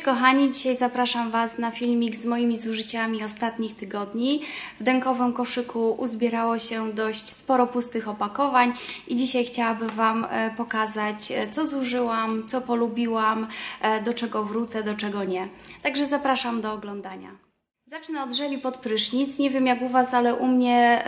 Kochani, dzisiaj zapraszam Was na filmik z moimi zużyciami ostatnich tygodni. W dękowym koszyku uzbierało się dość sporo pustych opakowań i dzisiaj chciałabym Wam e, pokazać, e, co zużyłam, co polubiłam, e, do czego wrócę, do czego nie. Także zapraszam do oglądania. Zacznę od żeli pod prysznic. Nie wiem jak u Was, ale u mnie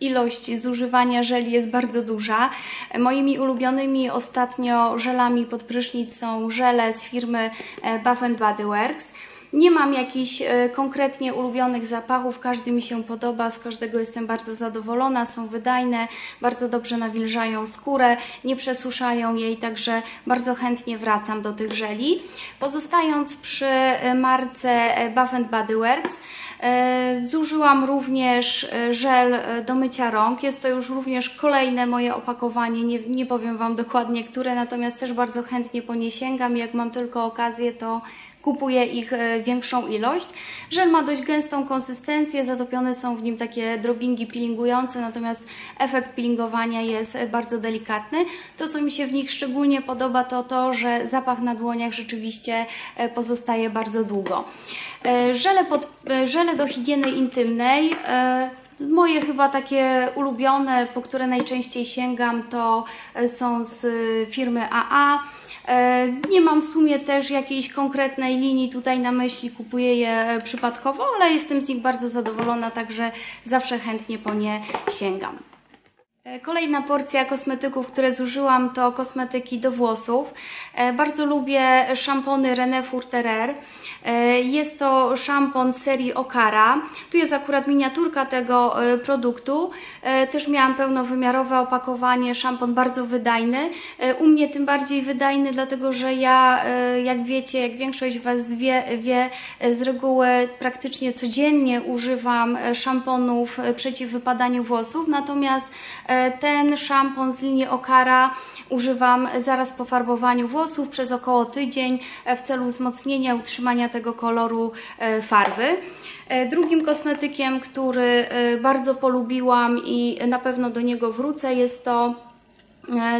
ilość zużywania żeli jest bardzo duża. Moimi ulubionymi ostatnio żelami pod prysznic są żele z firmy e, Bath Body Works. Nie mam jakichś e, konkretnie ulubionych zapachów, każdy mi się podoba, z każdego jestem bardzo zadowolona, są wydajne, bardzo dobrze nawilżają skórę, nie przesuszają jej, także bardzo chętnie wracam do tych żeli. Pozostając przy e, marce Bath Body Works, E, zużyłam również e, żel e, do mycia rąk. Jest to już również kolejne moje opakowanie. Nie, nie powiem Wam dokładnie które, natomiast też bardzo chętnie po nie sięgam. Jak mam tylko okazję, to kupuję ich większą ilość. Żel ma dość gęstą konsystencję, zatopione są w nim takie drobingi peelingujące, natomiast efekt peelingowania jest bardzo delikatny. To, co mi się w nich szczególnie podoba, to to, że zapach na dłoniach rzeczywiście pozostaje bardzo długo. Żele, pod, żele do higieny intymnej. Moje chyba takie ulubione, po które najczęściej sięgam, to są z firmy AA. Nie mam w sumie też jakiejś konkretnej linii tutaj na myśli, kupuję je przypadkowo, ale jestem z nich bardzo zadowolona, także zawsze chętnie po nie sięgam. E, kolejna porcja kosmetyków, które zużyłam to kosmetyki do włosów. E, bardzo lubię szampony René Furterer. E, jest to szampon serii Okara. Tu jest akurat miniaturka tego produktu. Też miałam pełnowymiarowe opakowanie, szampon bardzo wydajny. U mnie tym bardziej wydajny, dlatego że ja, jak wiecie, jak większość Was wie, wie z reguły praktycznie codziennie używam szamponów przeciw wypadaniu włosów, natomiast ten szampon z linii Okara używam zaraz po farbowaniu włosów przez około tydzień w celu wzmocnienia, utrzymania tego koloru e, farby. E, drugim kosmetykiem, który e, bardzo polubiłam i na pewno do niego wrócę jest to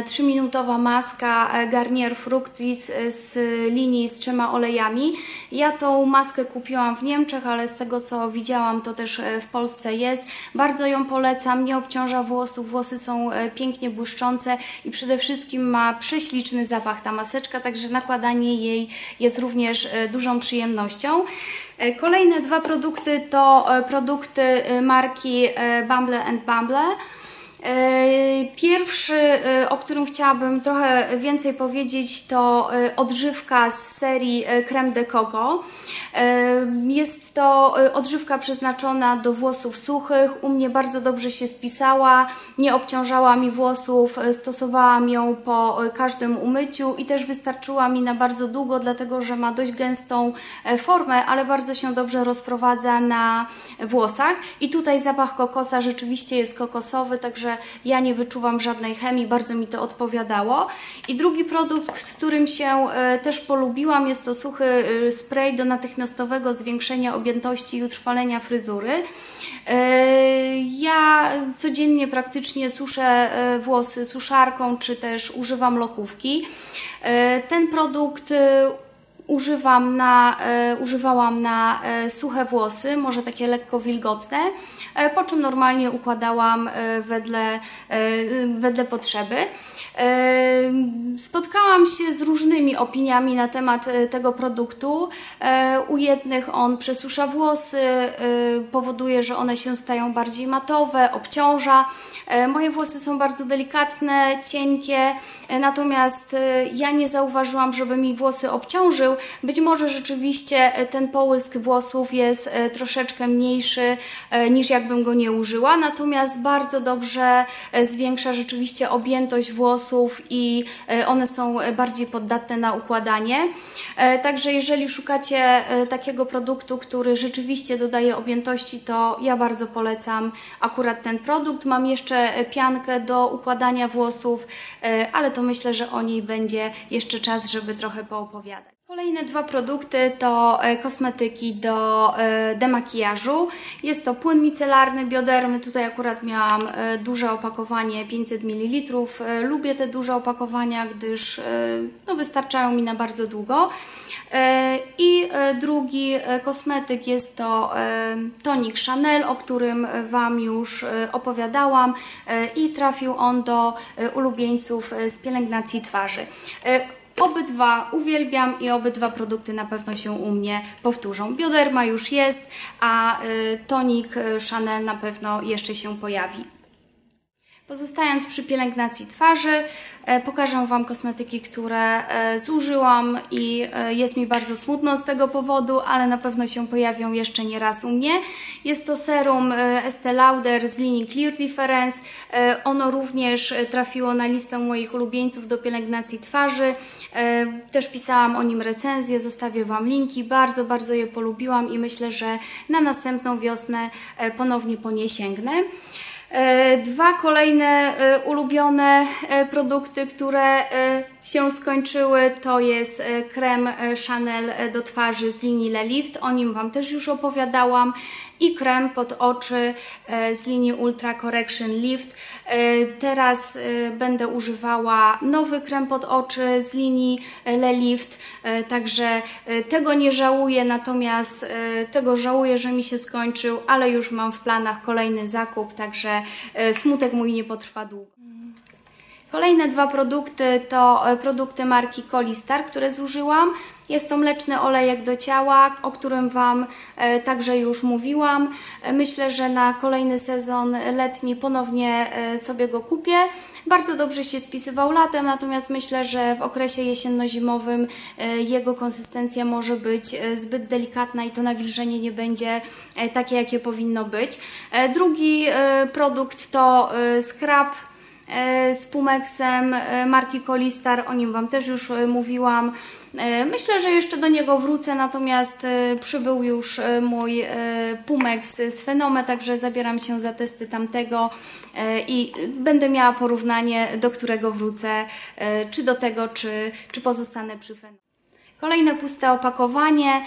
3-minutowa e, maska e, Garnier Fructis e, z linii z trzema olejami. Ja tą maskę kupiłam w Niemczech, ale z tego co widziałam to też w Polsce jest. Bardzo ją polecam, nie obciąża włosów, włosy są pięknie błyszczące i przede wszystkim ma prześliczny zapach ta maseczka, także nakładanie jej jest również dużą przyjemnością. Kolejne dwa produkty to produkty marki Bumble Bumble. E, pierwszy, e, o którym chciałabym trochę więcej powiedzieć, to e, odżywka z serii Creme de Coco. Jest to odżywka przeznaczona do włosów suchych. U mnie bardzo dobrze się spisała, nie obciążała mi włosów, stosowałam ją po każdym umyciu i też wystarczyła mi na bardzo długo, dlatego że ma dość gęstą formę, ale bardzo się dobrze rozprowadza na włosach. I tutaj zapach kokosa rzeczywiście jest kokosowy, także ja nie wyczuwam żadnej chemii, bardzo mi to odpowiadało. I drugi produkt, z którym się e, też polubiłam, jest to suchy e, spray do natychmiastowego zwiększenia objętości i utrwalenia fryzury. E, ja codziennie praktycznie suszę włosy suszarką, czy też używam lokówki. Ten produkt używam na, e, używałam na e, suche włosy, może takie lekko wilgotne, e, po czym normalnie układałam wedle, wedle potrzeby. Spotkałam się z różnymi opiniami na temat tego produktu. U jednych on przesusza włosy, powoduje, że one się stają bardziej matowe, obciąża. Moje włosy są bardzo delikatne, cienkie, natomiast ja nie zauważyłam, żeby mi włosy obciążył, być może rzeczywiście e, ten połysk włosów jest e, troszeczkę mniejszy e, niż jakbym go nie użyła, natomiast bardzo dobrze zwiększa rzeczywiście objętość włosów i one są bardziej poddatne na układanie. Także jeżeli szukacie takiego produktu, który rzeczywiście dodaje objętości, to ja bardzo polecam akurat ten produkt. Mam jeszcze piankę do układania włosów, ale to myślę, że o niej będzie jeszcze czas, żeby trochę poopowiadać. Kolejne dwa produkty to e, kosmetyki do e, demakijażu. Jest to płyn micelarny Biodermy. Tutaj akurat miałam e, duże opakowanie 500 ml. Lubię te duże opakowania, gdyż no, wystarczają mi na bardzo długo. I drugi kosmetyk jest to tonik Chanel, o którym Wam już opowiadałam i trafił on do ulubieńców z pielęgnacji twarzy. Obydwa uwielbiam i obydwa produkty na pewno się u mnie powtórzą. Bioderma już jest, a y, tonik y, Chanel na pewno jeszcze się pojawi. Pozostając przy pielęgnacji twarzy, e, pokażę Wam kosmetyki, które e, zużyłam i e, jest mi bardzo smutno z tego powodu, ale na pewno się pojawią jeszcze nie raz u mnie. Jest to serum Estee Lauder z linii Clear Difference. Ono również trafiło na listę moich ulubieńców do pielęgnacji twarzy. Też pisałam o nim recenzję, zostawię Wam linki. Bardzo, bardzo je polubiłam i myślę, że na następną wiosnę ponownie po nie sięgnę. E, dwa kolejne e, ulubione e, produkty, które się skończyły, to jest krem Chanel do twarzy z linii Le Lift. O nim Wam też już opowiadałam i krem pod oczy e, z linii Ultra Correction Lift. E, teraz e, będę używała nowy krem pod oczy z linii Le Lift, także tego nie żałuję, natomiast tego żałuję, że mi się skończył, ale już mam w planach kolejny zakup, także smutek mój nie potrwa długo. Kolejne dwa produkty to produkty marki Colistar, które zużyłam. Jest to mleczny olejek do ciała, o którym Wam e, także już mówiłam. E, myślę, że na kolejny sezon letni ponownie e, sobie go kupię. Bardzo dobrze się spisywał latem, natomiast myślę, że w okresie jesienno-zimowym jego konsystencja może być zbyt delikatna i to nawilżenie nie będzie takie, jakie powinno być. Drugi produkt to scrub z Pumexem marki Colistar, o nim Wam też już mówiłam. E, myślę, że jeszcze do niego wrócę, natomiast e, przybył już e, mój Pumex z Fenome, także zabieram się za testy tamtego i będę miała porównanie, do którego wrócę, czy do tego, czy, czy pozostanę przy Fenome. Kolejne puste opakowanie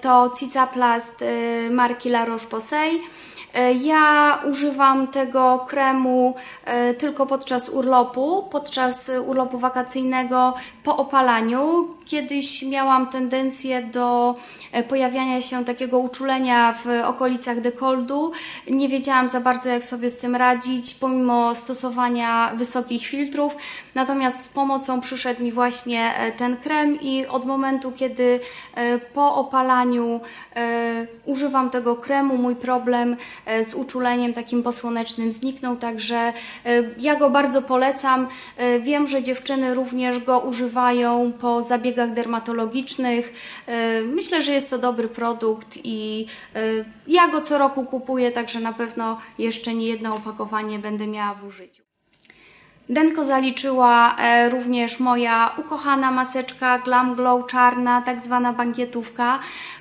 to Cicaplast marki La Roche-Posay. E, ja używam tego kremu e, tylko podczas urlopu, podczas urlopu wakacyjnego po opalaniu. Kiedyś miałam tendencję do e, pojawiania się takiego uczulenia w okolicach dekoldu. Nie wiedziałam za bardzo jak sobie z tym radzić, pomimo stosowania wysokich filtrów. Natomiast z pomocą przyszedł mi właśnie ten krem i od momentu, kiedy po opalaniu używam tego kremu, mój problem z uczuleniem takim posłonecznym zniknął, także e, ja go bardzo polecam. E, wiem, że dziewczyny również go używają po zabiegach dermatologicznych. Myślę, że jest to dobry produkt i ja go co roku kupuję, także na pewno jeszcze nie jedno opakowanie będę miała w użyciu. Denko zaliczyła również moja ukochana maseczka Glam Glow czarna, tak zwana bankietówka.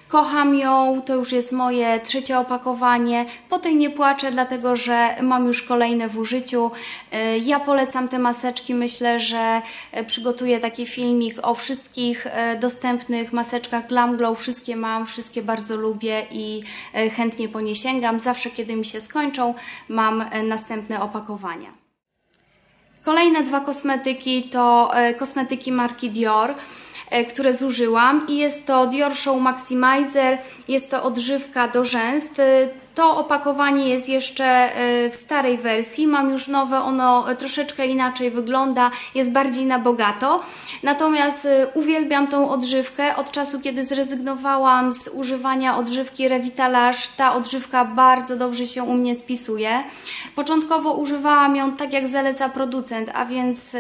Kocham ją, to już jest moje trzecie opakowanie. Po tej nie płaczę, dlatego że mam już kolejne w użyciu. Y, ja polecam te maseczki. Myślę, że y, przygotuję taki filmik o wszystkich dostępnych maseczkach Glam Glow. Wszystkie mam, wszystkie bardzo lubię i chętnie po nie sięgam. Zawsze, kiedy mi się skończą, mam następne opakowania. Kolejne dwa kosmetyki to kosmetyki marki Dior. E, które zużyłam i jest to Dior Show Maximizer, jest to odżywka do rzęs. E, to opakowanie jest jeszcze e, w starej wersji, mam już nowe, ono troszeczkę inaczej wygląda, jest bardziej na bogato. Natomiast uwielbiam tą odżywkę. Od czasu, kiedy zrezygnowałam z używania odżywki Revitalash, ta odżywka bardzo dobrze się u mnie spisuje. Początkowo używałam ją tak, jak zaleca producent, a więc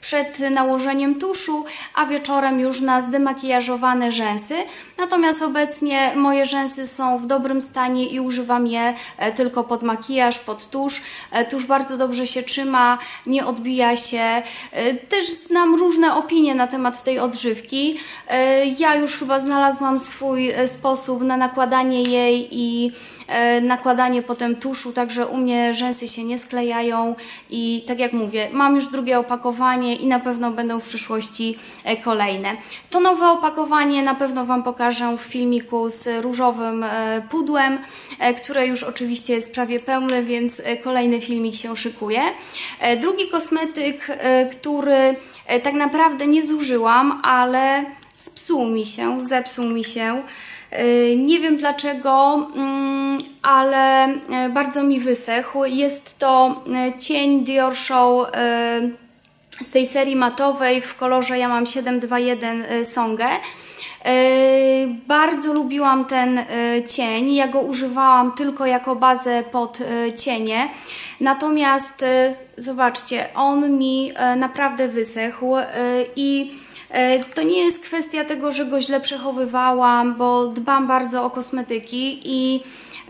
przed nałożeniem tuszu, a wieczorem już na zdemakijażowane rzęsy. Natomiast obecnie moje rzęsy są w dobrym stanie i używam je e, tylko pod makijaż, pod tusz. E, tusz bardzo dobrze się trzyma, nie odbija się. E, też znam różne opinie na temat tej odżywki. Ja już chyba znalazłam swój sposób na nakładanie jej i nakładanie potem tuszu, także u mnie rzęsy się nie sklejają i tak jak mówię, mam już drugie opakowanie i na pewno będą w przyszłości kolejne. To nowe opakowanie na pewno Wam pokażę w filmiku z różowym pudłem, które już oczywiście jest prawie pełne, więc kolejny filmik się szykuje. Drugi kosmetyk, który tak naprawdę nie zużyłam, ale spsuł mi się, zepsuł mi się. Nie wiem dlaczego, mm, ale bardzo mi wysechł. Jest to cień Dior Show z tej serii matowej w kolorze ja mam 721 Songę. Bardzo lubiłam ten cień, ja go używałam tylko jako bazę pod cienie, natomiast zobaczcie, on mi naprawdę wysechł i E, to nie jest kwestia tego, że go źle przechowywałam, bo dbam bardzo o kosmetyki i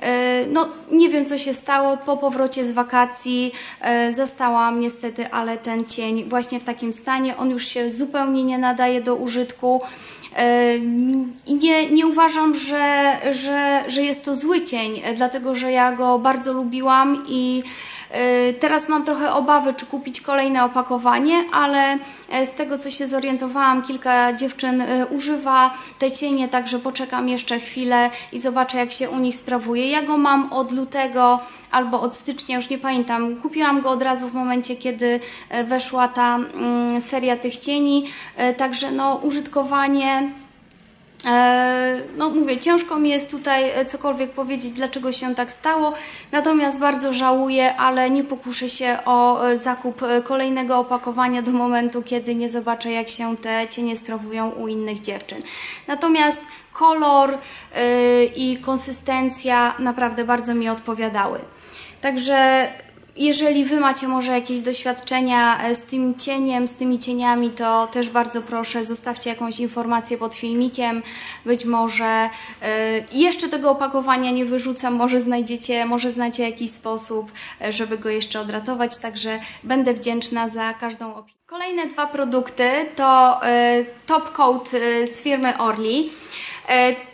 e, no, nie wiem co się stało, po powrocie z wakacji e, zastałam niestety, ale ten cień właśnie w takim stanie, on już się zupełnie nie nadaje do użytku. I nie, nie uważam, że, że, że jest to zły cień, dlatego że ja go bardzo lubiłam i teraz mam trochę obawy, czy kupić kolejne opakowanie, ale e, z tego co się zorientowałam, kilka dziewczyn y, używa te cienie, także poczekam jeszcze chwilę i zobaczę jak się u nich sprawuje. Ja go mam od lutego albo od stycznia, już nie pamiętam. Kupiłam go od razu w momencie, kiedy e, weszła ta mm, seria tych cieni, e, także no użytkowanie E, no mówię, ciężko mi jest tutaj e, cokolwiek powiedzieć, dlaczego się tak stało, natomiast bardzo żałuję, ale nie pokuszę się o e, zakup kolejnego opakowania do momentu, kiedy nie zobaczę, jak się te cienie sprawują u innych dziewczyn. Natomiast kolor i konsystencja naprawdę bardzo mi odpowiadały. Także jeżeli Wy macie może jakieś doświadczenia e, z tym cieniem, z tymi cieniami, to też bardzo proszę, zostawcie jakąś informację pod filmikiem. Być może y, jeszcze tego opakowania nie wyrzucam, może znajdziecie, może znacie jakiś sposób, e, żeby go jeszcze odratować, także będę wdzięczna za każdą opinię. Kolejne dwa produkty to Top Coat z firmy Orly.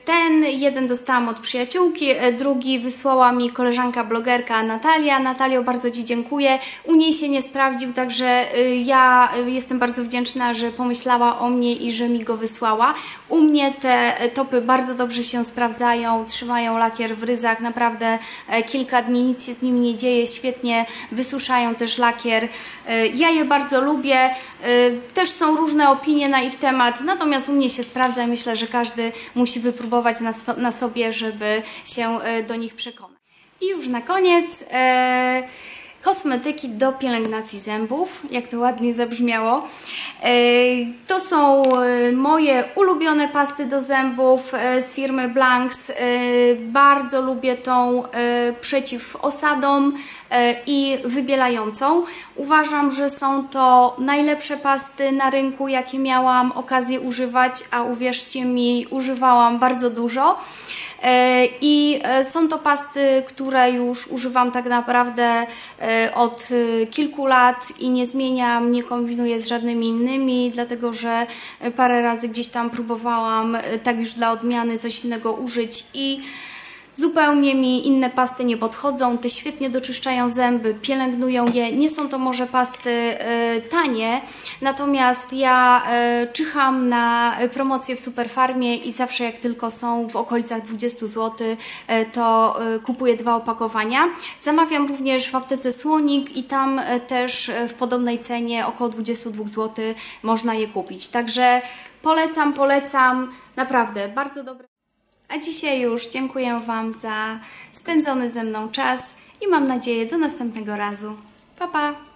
Ten jeden dostałam od przyjaciółki, e, drugi wysłała mi koleżanka blogerka Natalia. Natalio, bardzo Ci dziękuję. U niej się nie sprawdził, także e, ja e, jestem bardzo wdzięczna, że pomyślała o mnie i że mi go wysłała. U mnie te topy bardzo dobrze się sprawdzają, trzymają lakier w ryzach, naprawdę kilka dni nic się z nimi nie dzieje, świetnie wysuszają też lakier. Ja je bardzo lubię, też są różne opinie na ich temat, natomiast u mnie się sprawdza i myślę, że każdy musi wypróbować próbować na, na sobie, żeby się e, do nich przekonać. I już na koniec e, kosmetyki do pielęgnacji zębów, jak to ładnie zabrzmiało. E, to są e, moje ulubione pasty do zębów z firmy Blanks. Bardzo lubię tą przeciw osadom i wybielającą. Uważam, że są to najlepsze pasty na rynku, jakie miałam okazję używać, a uwierzcie mi, używałam bardzo dużo. E, I e, są to pasty, które już używam tak naprawdę e, od kilku lat i nie zmieniam, nie kombinuję z żadnymi innymi, dlatego że parę razy gdzieś tam próbowałam tak już dla odmiany coś innego użyć i Zupełnie mi inne pasty nie podchodzą, te świetnie doczyszczają zęby, pielęgnują je. Nie są to może pasty y, tanie, natomiast ja y, czyham na promocje w Superfarmie i zawsze jak tylko są w okolicach 20 zł, y, to kupuję dwa opakowania. Zamawiam również w aptece Słonik i tam też w podobnej cenie, około 22 zł, można je kupić. Także polecam, polecam, naprawdę bardzo dobre. A dzisiaj już dziękuję Wam za spędzony ze mną czas i mam nadzieję do następnego razu. Pa, pa!